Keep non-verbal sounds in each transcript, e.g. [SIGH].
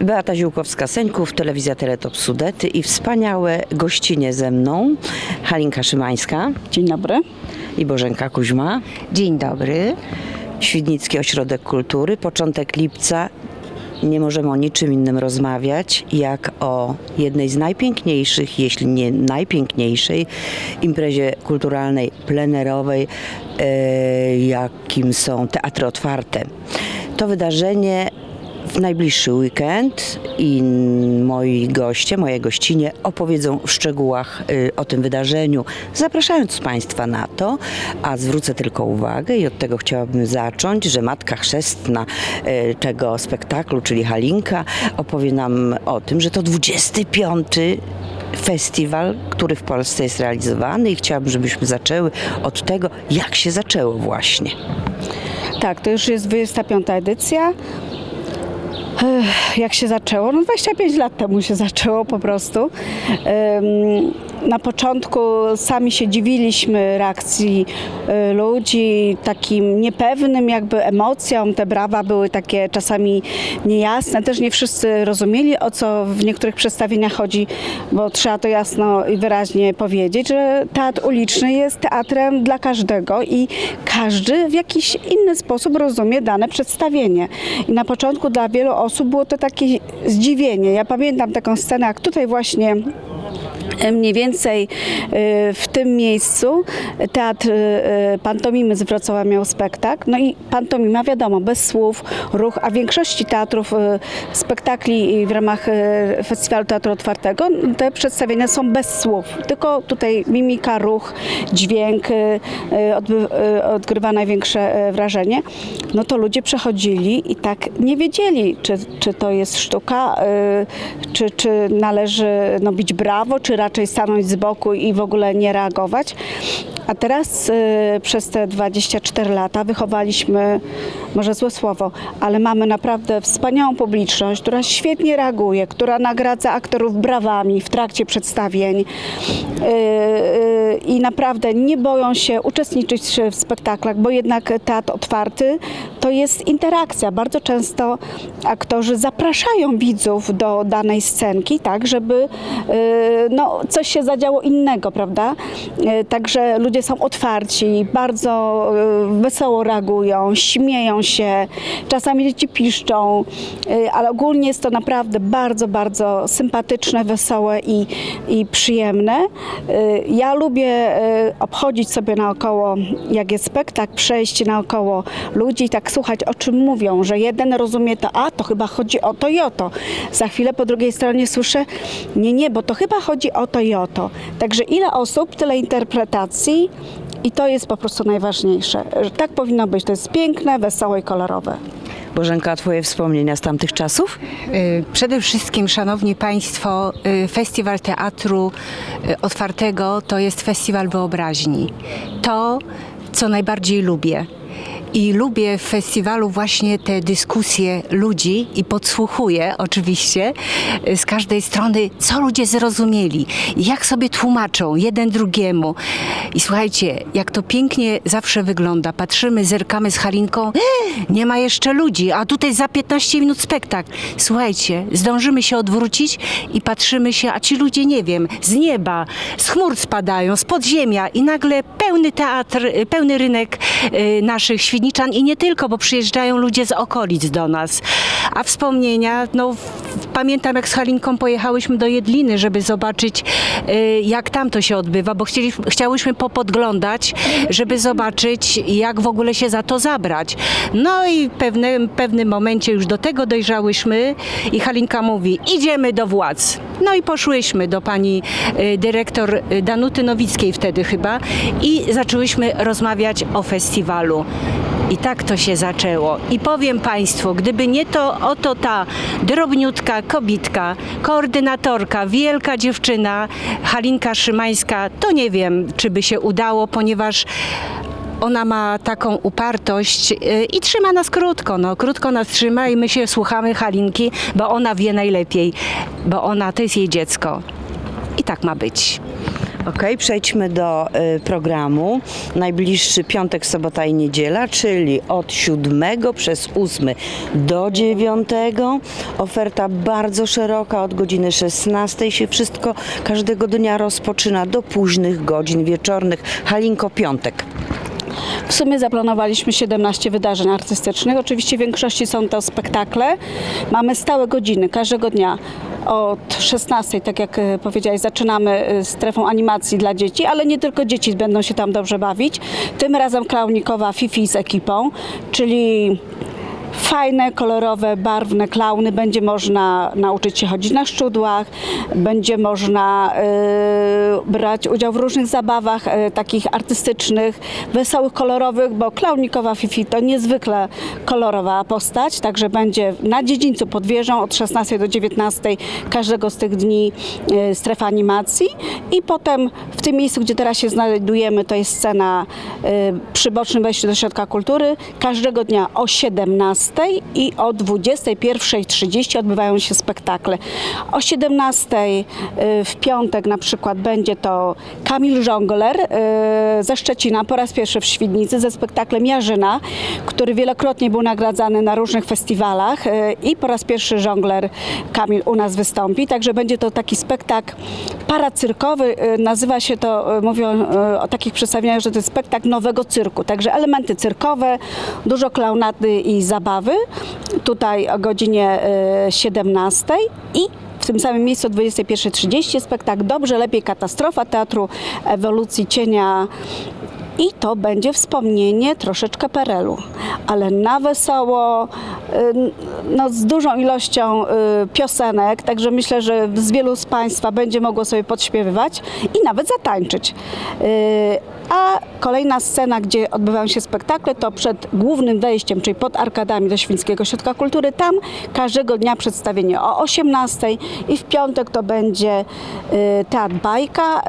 Beata Ziółkowska-Seńków, Telewizja Teletop Sudety i wspaniałe gościnie ze mną Halinka Szymańska Dzień dobry. i Bożenka Kuźma. Dzień dobry. Świdnicki Ośrodek Kultury, początek lipca. Nie możemy o niczym innym rozmawiać, jak o jednej z najpiękniejszych, jeśli nie najpiękniejszej imprezie kulturalnej, plenerowej, e, jakim są teatry otwarte. To wydarzenie najbliższy weekend i moi goście, moje gościnie opowiedzą w szczegółach y, o tym wydarzeniu, zapraszając Państwa na to, a zwrócę tylko uwagę i od tego chciałabym zacząć, że matka chrzestna y, tego spektaklu, czyli Halinka, opowie nam o tym, że to 25 festiwal, który w Polsce jest realizowany i chciałabym, żebyśmy zaczęły od tego, jak się zaczęło właśnie. Tak, to już jest 25. edycja. Jak się zaczęło? No 25 lat temu się zaczęło po prostu. Na początku sami się dziwiliśmy reakcji y, ludzi, takim niepewnym jakby emocjom. Te brawa były takie czasami niejasne. Też nie wszyscy rozumieli, o co w niektórych przedstawieniach chodzi, bo trzeba to jasno i wyraźnie powiedzieć, że teatr uliczny jest teatrem dla każdego i każdy w jakiś inny sposób rozumie dane przedstawienie. I na początku dla wielu osób było to takie zdziwienie. Ja pamiętam taką scenę, jak tutaj właśnie mniej więcej e, w tym miejscu teatr e, pantomimy z Wrocławia miał spektakl. No i pantomima wiadomo, bez słów, ruch, a w większości teatrów, e, spektakli w ramach e, Festiwalu Teatru Otwartego te przedstawienia są bez słów, tylko tutaj mimika, ruch, dźwięk e, e, e, odgrywa największe e, wrażenie. No to ludzie przechodzili i tak nie wiedzieli, czy, czy to jest sztuka, e, czy, czy należy no, bić brawo, czy raczej stanąć z boku i w ogóle nie reagować. A teraz e, przez te 24 lata wychowaliśmy, może złe słowo, ale mamy naprawdę wspaniałą publiczność, która świetnie reaguje, która nagradza aktorów brawami w trakcie przedstawień E, e, i naprawdę nie boją się uczestniczyć w spektaklach, bo jednak teatr otwarty to jest interakcja. Bardzo często aktorzy zapraszają widzów do danej scenki, tak, żeby e, no, coś się zadziało innego, prawda? E, Także ludzie są otwarci, bardzo e, wesoło reagują, śmieją się, czasami dzieci piszczą, e, ale ogólnie jest to naprawdę bardzo, bardzo sympatyczne, wesołe i, i przyjemne. Ja lubię obchodzić sobie naokoło, jak jest spektakl, przejść naokoło ludzi tak słuchać, o czym mówią, że jeden rozumie to, a to chyba chodzi o to i o to. Za chwilę po drugiej stronie słyszę, nie, nie, bo to chyba chodzi o to i o to. Także ile osób, tyle interpretacji i to jest po prostu najważniejsze. Że Tak powinno być. To jest piękne, wesołe i kolorowe. Bożenka, Twoje wspomnienia z tamtych czasów? Y, Przede wszystkim, Szanowni Państwo, y, Festiwal Teatru y, Otwartego to jest festiwal wyobraźni. To, co najbardziej lubię. I lubię w festiwalu właśnie te dyskusje ludzi i podsłuchuję oczywiście z każdej strony, co ludzie zrozumieli, jak sobie tłumaczą jeden drugiemu. I słuchajcie, jak to pięknie zawsze wygląda. Patrzymy, zerkamy z Halinką, [GASPS] nie ma jeszcze ludzi, a tutaj za 15 minut spektakl. Słuchajcie, zdążymy się odwrócić i patrzymy się, a ci ludzie, nie wiem, z nieba, z chmur spadają, z podziemia i nagle pełny teatr, pełny rynek y, naszych świdniczan i nie tylko, bo przyjeżdżają ludzie z okolic do nas. A wspomnienia, no pamiętam jak z Halinką pojechałyśmy do Jedliny, żeby zobaczyć y, jak tam to się odbywa, bo chcieliśmy, chciałyśmy popodglądać, żeby zobaczyć jak w ogóle się za to zabrać. No i w pewnym, pewnym momencie już do tego dojrzałyśmy i Halinka mówi, idziemy do władz. No i poszłyśmy do pani y, dyrektor y, Danuty Nowickiej wtedy chyba i zaczęłyśmy rozmawiać o festiwalu. I tak to się zaczęło. I powiem Państwu, gdyby nie to oto ta drobniutka kobitka, koordynatorka, wielka dziewczyna, Halinka Szymańska, to nie wiem, czy by się udało, ponieważ ona ma taką upartość yy, i trzyma nas krótko, no krótko nas trzyma i my się słuchamy Halinki, bo ona wie najlepiej, bo ona to jest jej dziecko. I tak ma być. Okej, przejdźmy do y, programu. Najbliższy piątek, sobota i niedziela, czyli od 7 przez 8 do 9. Oferta bardzo szeroka, od godziny 16 się wszystko każdego dnia rozpoczyna do późnych godzin wieczornych. Halinko, piątek. W sumie zaplanowaliśmy 17 wydarzeń artystycznych. Oczywiście w większości są to spektakle. Mamy stałe godziny każdego dnia. Od 16, tak jak e, powiedziałeś, zaczynamy e, strefą animacji dla dzieci, ale nie tylko dzieci będą się tam dobrze bawić. Tym razem klaunikowa Fifi z ekipą, czyli fajne, kolorowe, barwne klauny. Będzie można nauczyć się chodzić na szczudłach, będzie można e, brać udział w różnych zabawach e, takich artystycznych, wesołych, kolorowych, bo klaunikowa Fifi to niezwykle kolorowa postać, także będzie na dziedzińcu pod wieżą od 16 do 19 każdego z tych dni e, strefa animacji. I potem w tym miejscu, gdzie teraz się znajdujemy, to jest scena e, przy bocznym wejściu do Środka Kultury, każdego dnia o 17 i o 21.30 odbywają się spektakle. O 17 y, w piątek na przykład będzie to Kamil Żongler y, ze Szczecina po raz pierwszy w Świdnicy ze spektaklem Jarzyna, który wielokrotnie był nagradzany na różnych festiwalach y, i po raz pierwszy żongler Kamil u nas wystąpi, także będzie to taki spektakl paracyrkowy, nazywa się to, mówią o takich przedstawieniach, że to jest spektakl nowego cyrku, także elementy cyrkowe, dużo klaunady i zabawy, tutaj o godzinie y, 17 i w tym samym miejscu o 21.30 spektakl Dobrze, lepiej katastrofa Teatru Ewolucji Cienia. I to będzie wspomnienie troszeczkę Perelu, ale na wesoło, y, no, z dużą ilością y, piosenek, także myślę, że z wielu z Państwa będzie mogło sobie podśpiewywać i nawet zatańczyć. Y, A kolejna scena, gdzie odbywają się spektakle, to przed głównym wejściem, czyli pod arkadami do Świńskiego Ośrodka Kultury. Tam każdego dnia przedstawienie o 18 i w piątek to będzie y, Teatr Bajka y,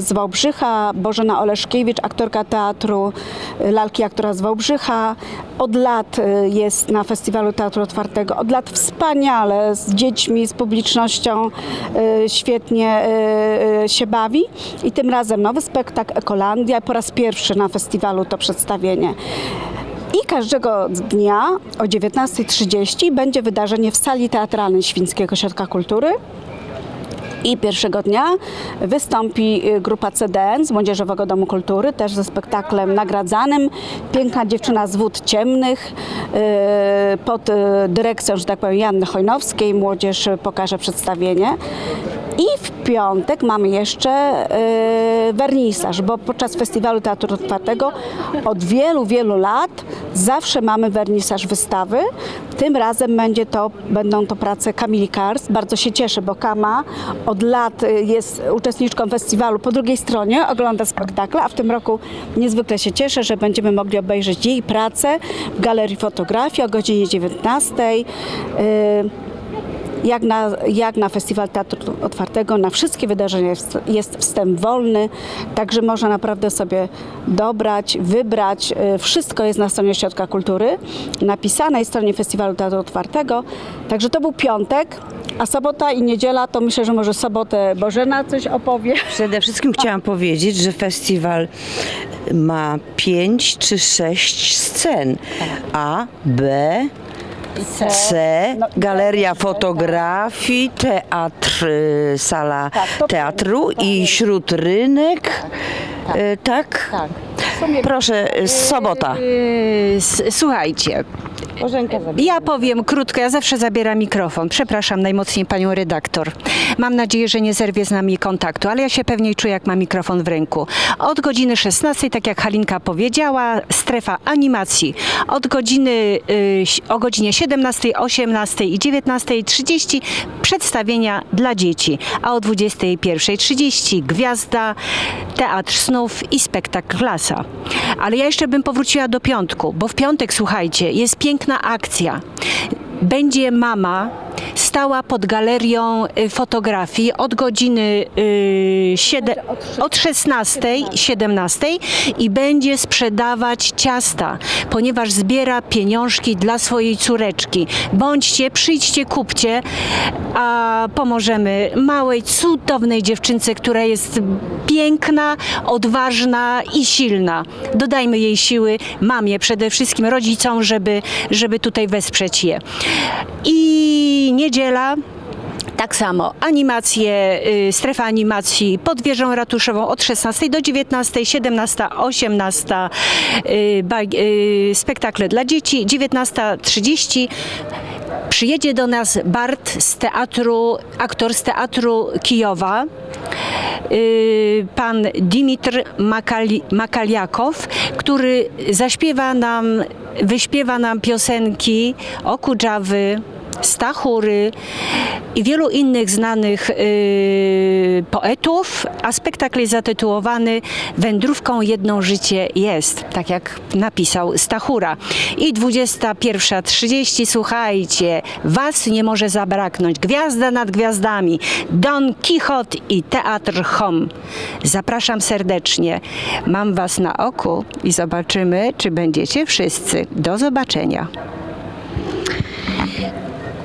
z Wałbrzycha, Bożena Oleszkiewicz, aktorka teatru y, Lalki Aktora z Wałbrzycha. Od lat y, jest na Festiwalu Teatru Otwartego, od lat wspaniale z dziećmi, z publicznością y, świetnie y, się bawi i tym razem nowy spektakl Ekolandia, po raz pierwszy na festiwalu to przedstawienie. I każdego dnia o 19.30 będzie wydarzenie w sali teatralnej Świńskiego Ośrodka Kultury. I pierwszego dnia wystąpi y, grupa CDN z Młodzieżowego Domu Kultury, też ze spektaklem nagradzanym. Piękna dziewczyna z Wód Ciemnych y, pod y, dyrekcją, że tak powiem, Janny Chojnowskiej. Młodzież pokaże przedstawienie. I w piątek mamy jeszcze y, wernisaż, bo podczas Festiwalu Teatru Otwartego od wielu, wielu lat zawsze mamy wernisaż wystawy. Tym razem będzie to, będą to prace Kamili Kars. Bardzo się cieszę, bo Kama od lat y, jest uczestniczką festiwalu po drugiej stronie, ogląda spektakle, a w tym roku niezwykle się cieszę, że będziemy mogli obejrzeć jej pracę w Galerii Fotografii o godzinie 19. Y, jak na, jak na Festiwal Teatru Otwartego, na wszystkie wydarzenia jest, jest wstęp wolny, także można naprawdę sobie dobrać, wybrać. Y, Wszystko jest na stronie Ośrodka Kultury, napisanej stronie Festiwalu Teatru Otwartego. Także to był piątek, a sobota i niedziela to myślę, że może sobotę Bożena coś opowie. Przede wszystkim chciałam [LAUGHS] powiedzieć, że festiwal ma pięć czy sześć scen. A, B, C, No, galeria fotografii, teatr, y, sala Tak, teatru i śródrynek. Y, Tak? Tak. Proszę, y, sobota. Yy, s- Słuchajcie, ja powiem krótko, ja zawsze zabieram mikrofon. Przepraszam najmocniej panią redaktor. Mam nadzieję, że nie zerwie z nami kontaktu, ale ja się pewniej czuję, jak mam mikrofon w ręku. Od godziny 16, tak jak Halinka powiedziała, strefa animacji. Od godziny, y, o godzinie 17, 18 i 19.30 przedstawienia dla dzieci, a o 21.30 Gwiazda, Teatr Snów i spektakl Lasa. Ale ja jeszcze bym powróciła do piątku, bo w piątek, słuchajcie, jest piękna akcja. Będzie mama stała pod galerią y, fotografii od godziny y, od 16, 17 i będzie sprzedawać ciasta, ponieważ zbiera pieniążki dla swojej córeczki. Bądźcie, przyjdźcie, kupcie, a pomożemy małej, cudownej dziewczynce, która jest piękna, odważna i silna. Dodajmy jej siły, mamie przede wszystkim, rodzicom, żeby, żeby tutaj wesprzeć je. I niedziela. Tak samo animacje, y, strefa animacji pod wieżą ratuszową od 16 do 19, 17, 18 y, y, spektakle dla dzieci, 19.30 przyjedzie do nas Bart z teatru, aktor z teatru Kijowa, y, pan Dimitr Makali, Makaliakow, który zaśpiewa nam, wyśpiewa nam piosenki o Kudżawy, Stachury i wielu innych znanych y, poetów, a spektakl jest zatytułowany Wędrówką jedną życie jest, tak jak napisał Stachura. I 21.30, słuchajcie, Was nie może zabraknąć. Gwiazda nad gwiazdami, Don Quixote i Teatr Hom. Zapraszam serdecznie. Mam Was na oku i zobaczymy, czy będziecie wszyscy. Do zobaczenia.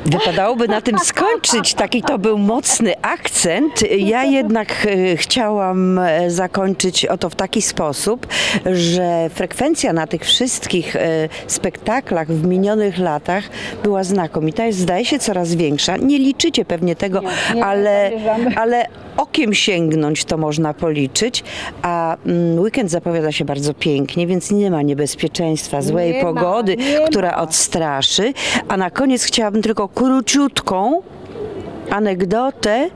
Wypadałoby na tym skończyć. Taki to był mocny akcent. Ja jednak e, chciałam e, zakończyć oto w taki sposób, że frekwencja na tych wszystkich e, spektaklach w minionych latach była znakomita. Jest zdaje się coraz większa. Nie liczycie pewnie tego, ale, ale okiem sięgnąć to można policzyć, a mm, weekend zapowiada się bardzo pięknie, więc nie ma niebezpieczeństwa złej Nie ma, pogody, nie która ma. odstraszy. A na koniec chciałabym tylko króciutką anegdotę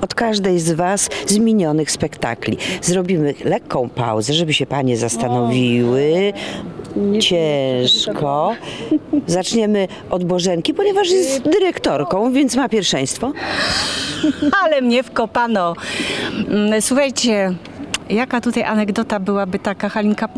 od każdej z Was z minionych spektakli. Zrobimy lekką pauzę, żeby się Panie zastanowiły. Ciężko. [LAUGHS] Zaczniemy od Bożenki, ponieważ jest dyrektorką, więc ma pierwszeństwo. [LAUGHS] Ale mnie wkopano. Mm, Słuchajcie, jaka tutaj anegdota byłaby taka, Halinka?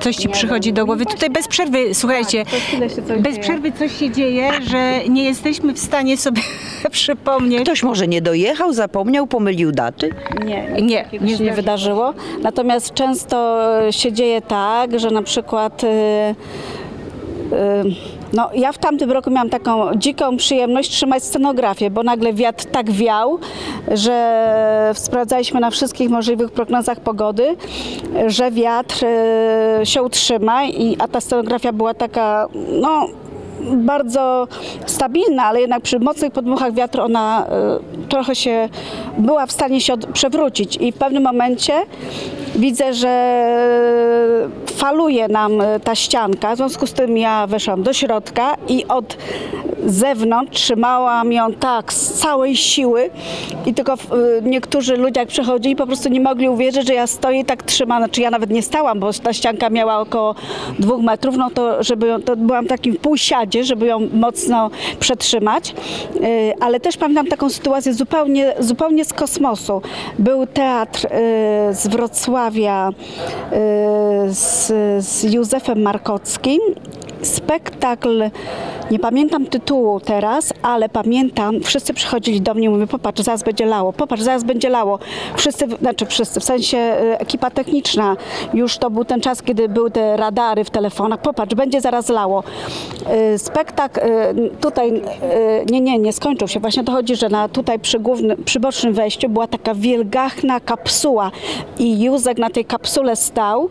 Coś ci przychodzi do głowy? Tutaj bez przerwy, słuchajcie, coś bez przerwy coś się dzieje, że nie jesteśmy w stanie sobie [LAUGHS] przypomnieć. Ktoś może nie dojechał, zapomniał, pomylił daty. Nie, Nie, się nie wydarzyło. Natomiast często się dzieje tak, że na przykład. y, y, no, ja w tamtym roku miałam taką dziką przyjemność trzymać scenografię, bo nagle wiatr tak wiał, że sprawdzaliśmy na wszystkich możliwych prognozach pogody, że wiatr y, się utrzyma, i, a ta scenografia była taka, no bardzo stabilna, ale jednak przy mocnych podmuchach wiatru ona y, trochę się była w stanie się od, przewrócić. I w pewnym momencie widzę, że faluje nam ta ścianka, w związku z tym ja weszłam do środka i od zewnątrz trzymałam ją tak z całej siły i tylko y, niektórzy ludzie jak przechodzili po prostu nie mogli uwierzyć, że ja stoję tak trzymam, znaczy ja nawet nie stałam, bo ta ścianka miała około dwóch metrów, no to żeby ją, to byłam w takim półsiadzie, żeby ją mocno przetrzymać, Y, ale też pamiętam taką sytuację zupełnie, zupełnie z kosmosu. Był teatr y, z Wrocławia z, z Józefem Markockim spektakl, nie pamiętam tytułu teraz, ale pamiętam, wszyscy przychodzili do mnie i mówią, popatrz, zaraz będzie lało, popatrz, zaraz będzie lało. Wszyscy, znaczy wszyscy, w sensie y, ekipa techniczna, już to był ten czas, kiedy były te radary w telefonach, popatrz, będzie zaraz lało. Y, Spektakl y, tutaj, nie, nie, nie skończył się. Właśnie to chodzi, że na, tutaj przy, głównym, przy bocznym wejściu była taka wielgachna kapsuła i Józek na tej kapsule stał.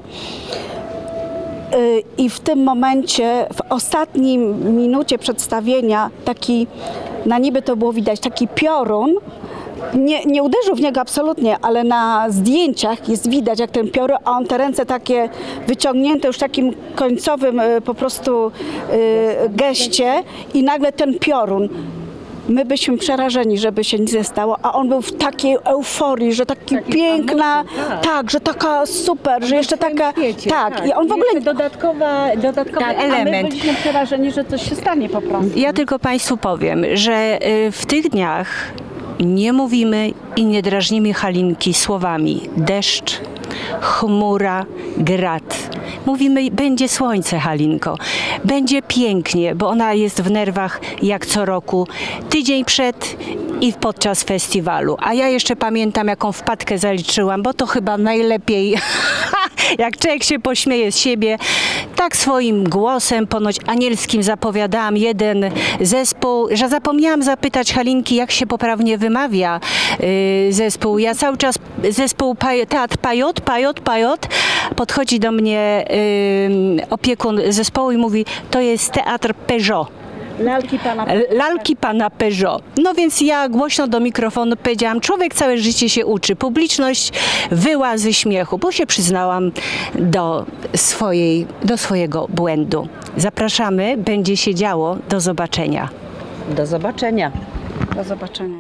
Y, I w tym momencie, w ostatnim minucie przedstawienia, taki, na niby to było widać, taki piorun, nie, nie uderzył w niego absolutnie, ale na zdjęciach jest widać, jak ten piorun, a on te ręce takie wyciągnięte już takim końcowym y, po prostu y, geście i nagle ten piorun. My byliśmy przerażeni, żeby się nic nie stało, a on był w takiej euforii, że taki piękna, tak. że taka super, że jeszcze taka, tak, i on w ogóle dodatkowa, dodatkowy tak, A my element. byliśmy przerażeni, że coś się stanie po prostu. Ja tylko Państwu powiem, że y, w tych dniach nie mówimy i nie drażnimy Halinki słowami deszcz, chmura, grat. Mówimy, będzie słońce, Halinko. Będzie pięknie, bo ona jest w nerwach jak co roku. Tydzień przed i podczas festiwalu. A ja jeszcze pamiętam, jaką wpadkę zaliczyłam, bo to chyba najlepiej, [LAUGHS] jak człowiek się pośmieje z siebie, tak swoim głosem, ponoć anielskim zapowiadałam jeden zespół, że zapomniałam zapytać Halinki, jak się poprawnie wymawia y, zespół. Ja cały czas zespół Teatr Pajot, Pajot, Pajot, podchodzi do mnie y, opiekun zespołu i mówi, to jest Teatr Peugeot. Lalki pana Lalki pana Peugeot. No więc ja głośno do mikrofonu powiedziałam, człowiek całe życie się uczy. Publiczność wyła ze śmiechu, bo się przyznałam do, swojej, do swojego błędu. Zapraszamy, będzie się działo. Do zobaczenia. Do zobaczenia. Do zobaczenia.